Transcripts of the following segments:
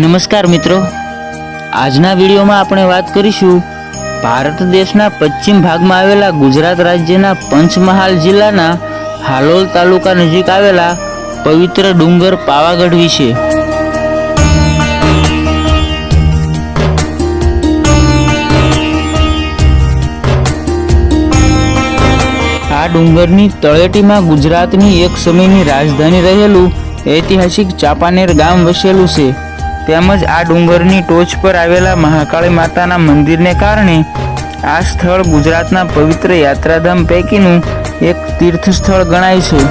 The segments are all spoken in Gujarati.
નમસ્કાર મિત્રો. આજના વિડીયોમાં આપણે વાત કરીશું ભારત દેશના પશ્ચિમ ભાગમાં આવેલા ગુજરાત રાજ્યના પંચમહાલ જિલ્લાના હાલોલ તાલુકા નજીક આવેલા પવિત્ર ડુંગર પાવાગઢ વિશે. આ ડુંગરની તળેટીમાં ગુજરાતની એક સમયની રાજધાની રહેલું ઐતિહાસિક ચાપાનેર ગામ વસેલું છે. તેમજ આ ડુંગરની ટોચ પર આવેલા મહાકાળી માતાના મંદિરને કારણે આ સ્થળ ગુજરાતના પવિત્ર યાત્રાધામ પૈકીનું એક તીર્થ સ્થળ ગણાય છે.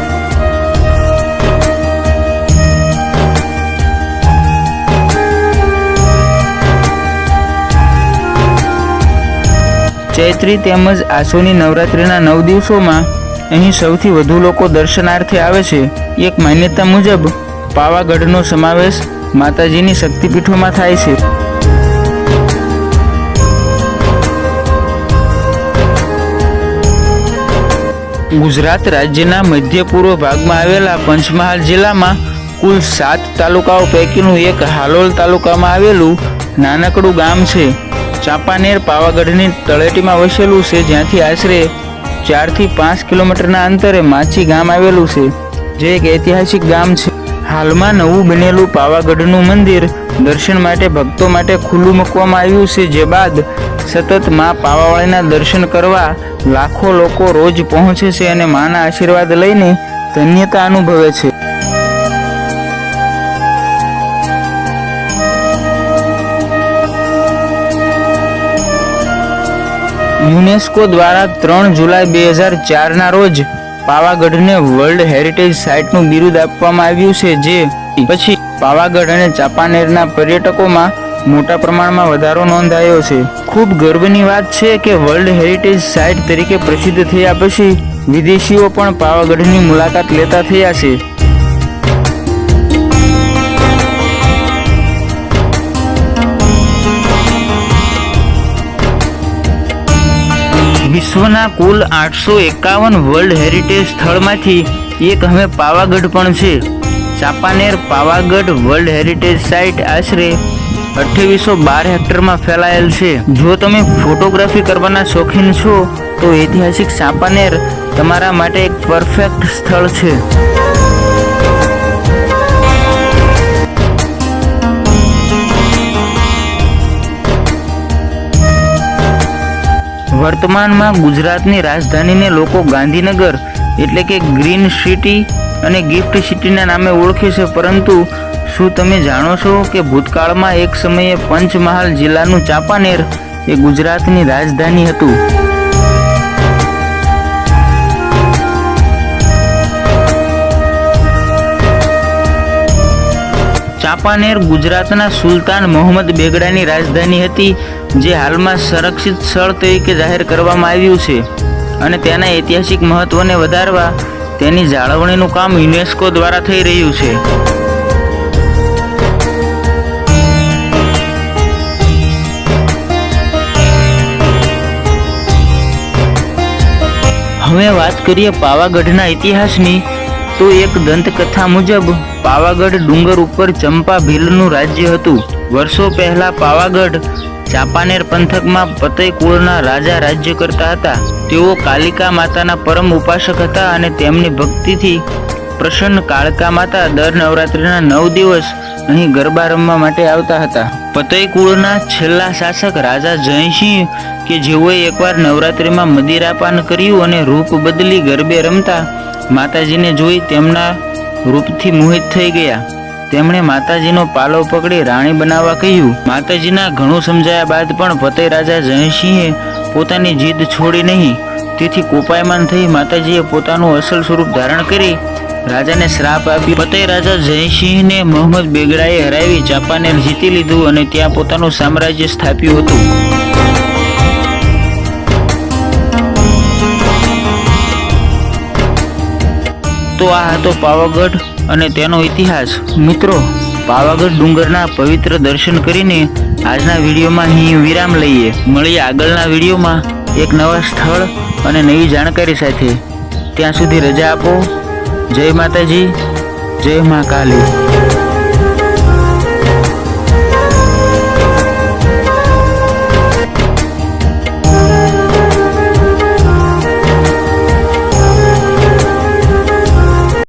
ચૈત્રી તેમજ આસોની નવરાત્રિના નવ દિવસોમાં અહીં સૌથી વધુ લોકો દર્શનાર્થે આવે છે. એક માન્યતા મુજબ પાવાગઢનો સમાવેશ માતાજીની શક્તિપીઠોમાં થાય છે. ગુજરાત રાજ્યના મધ્ય પૂર્વ ભાગમાં આવેલા પંચમહાલ જિલ્લામાં કુલ સાત તાલુકાઓ પૈકીનું એક હાલોલ તાલુકામાં આવેલું નાનકડું ગામ છે. ચાંપાનેર પાવાગઢની તળેટીમાં વસેલું છે, જ્યાંથી આશરે ચારથી પાંચ કિલોમીટરના અંતરે માછી ગામ આવેલું છે, જે એક ઐતિહાસિક ગામ છે. હાલમાં નવું બનેલું પાવાગઢનું મંદિર દર્શન માટે, ભક્તો માટે ખુલ્લું મૂકવામાં આવ્યું છે. જે બાદ સતત મા પાવાવાળીના દર્શન કરવા લાખો લોકો રોજ પહોંચે છે અને માના આશીર્વાદ લઈને ધન્યતા અનુભવે છે. યુનેસ્કો દ્વારા ત્રણ જુલાઈ બે હજાર ચારના રોજ પાવાગઢને વર્લ્ડ હેરિટેજ સાઇટનું બિરુદ આપવામાં આવ્યું છે, જે પછી પાવાગઢ અને ચાંપાનેરના પર્યટકોમાં મોટા પ્રમાણમાં વધારો નોંધાયો છે. ખૂબ ગર્વની વાત છે કે વર્લ્ડ હેરિટેજ સાઇટ તરીકે પ્રસિદ્ધ થયા પછી વિદેશીઓ પણ પાવાગઢની મુલાકાત લેતા થયા છે. વિશ્વના કુલ આઠસો એકાવન વર્લ્ડ હેરિટેજ સ્થળમાંથી એક હવે પાવાગઢ પણ છે. Champaner Pavagadh world heritage site આશરે અઠ્યાવીસો બાર હેક્ટરમાં ફેલાયેલ છે. જો તમે ફોટોગ્રાફી કરવાના શોખીન છો, તો ઐતિહાસિક ચાંપાનેર તમારા માટે એક પરફેક્ટ સ્થળ છે. વર્તમાનમાં ગુજરાતની રાજધાનીને લોકો ગાંધીનગર એટલે કે ગ્રીન સિટી અને ગિફ્ટ સિટીના નામે ઓળખે છે. પરંતુ શું તમે જાણો છો કે ભૂતકાળમાં એક સમયે પંચમહાલ જિલ્લાનું ચાંપાનેર એ ગુજરાતની રાજધાની હતું? ચાંપાનેર ગુજરાતના સુલતાન મોહમ્મદ બેગડાની રાજધાની હતી, જે હાલમાં સંરક્ષિત સ્થળ તરીકે જાહેર કરવામાં આવ્યું છે. અને તેના ઐતિહાસિક મહત્વને વધારવા તેની જાળવણીનું કામ યુનેસ્કો દ્વારા થઈ રહ્યું છે. હવે વાત કરીએ પાવાગઢના ઇતિહાસની તો એક દંતકથા મુજબ પાવાગઢ ડુંગર ઉપર ચંપા ભીલનું રાજ્ય હતું. વર્ષો પહેલા પાવાગઢ ચાંપાનેર પંથકમાં પતઈ રાજા રાજ્ય કરતા હતા. તેઓ કાલિકા માતાના પરમ ઉપાસક હતા અને તેમની ભક્તિથી પ્રસન્ન કાળકા માતા દર નવરાત્રિના નવ દિવસ અહીં ગરબા રમવા માટે આવતા હતા. પતયકુળના છેલ્લા શાસક રાજા જયસિંહ કે જેઓએ એકવાર નવરાત્રિમાં મદિરાપાન કર્યું અને રૂપ બદલી ગરબે રમતા માતાજીને જોઈ તેમના રૂપથી મોહિત થઈ ગયા. તેમણે માતાજીનો પાલો પકડી રાણી બનાવવા કહ્યું, માતાજીના ઘણું સમજાયા બાદ પણ ફતેહ રાજા જયસિંહે પોતાની જીદ છોડી નહીં. તેથી કોપાયમાન થઈ માતાજીએ પોતાનું અસલ સ્વરૂપ ધારણ કરી રાજાને શ્રાપ આપી. ફતેહ રાજા જયસિંહને મોહમ્મદ બેગડાએ હરાવી ચાંપાનેર જીતી લીધું અને ત્યાં પોતાનું સામ્રાજ્ય સ્થાપ્યું હતું. તો આ હતો પાવાગઢ અને તેનો ઇતિહાસ. મિત્રો, પાવાગઢ ડુંગરના પવિત્ર દર્શન કરીને આજના વિડીયોમાં અહીં વિરામ લઈએ. મળીએ આગળના વિડીયોમાં એક નવા સ્થળ અને નવી જાણકારી સાથે. ત્યાં સુધી રજા આપો. જય માતાજી, જય મા કાલી.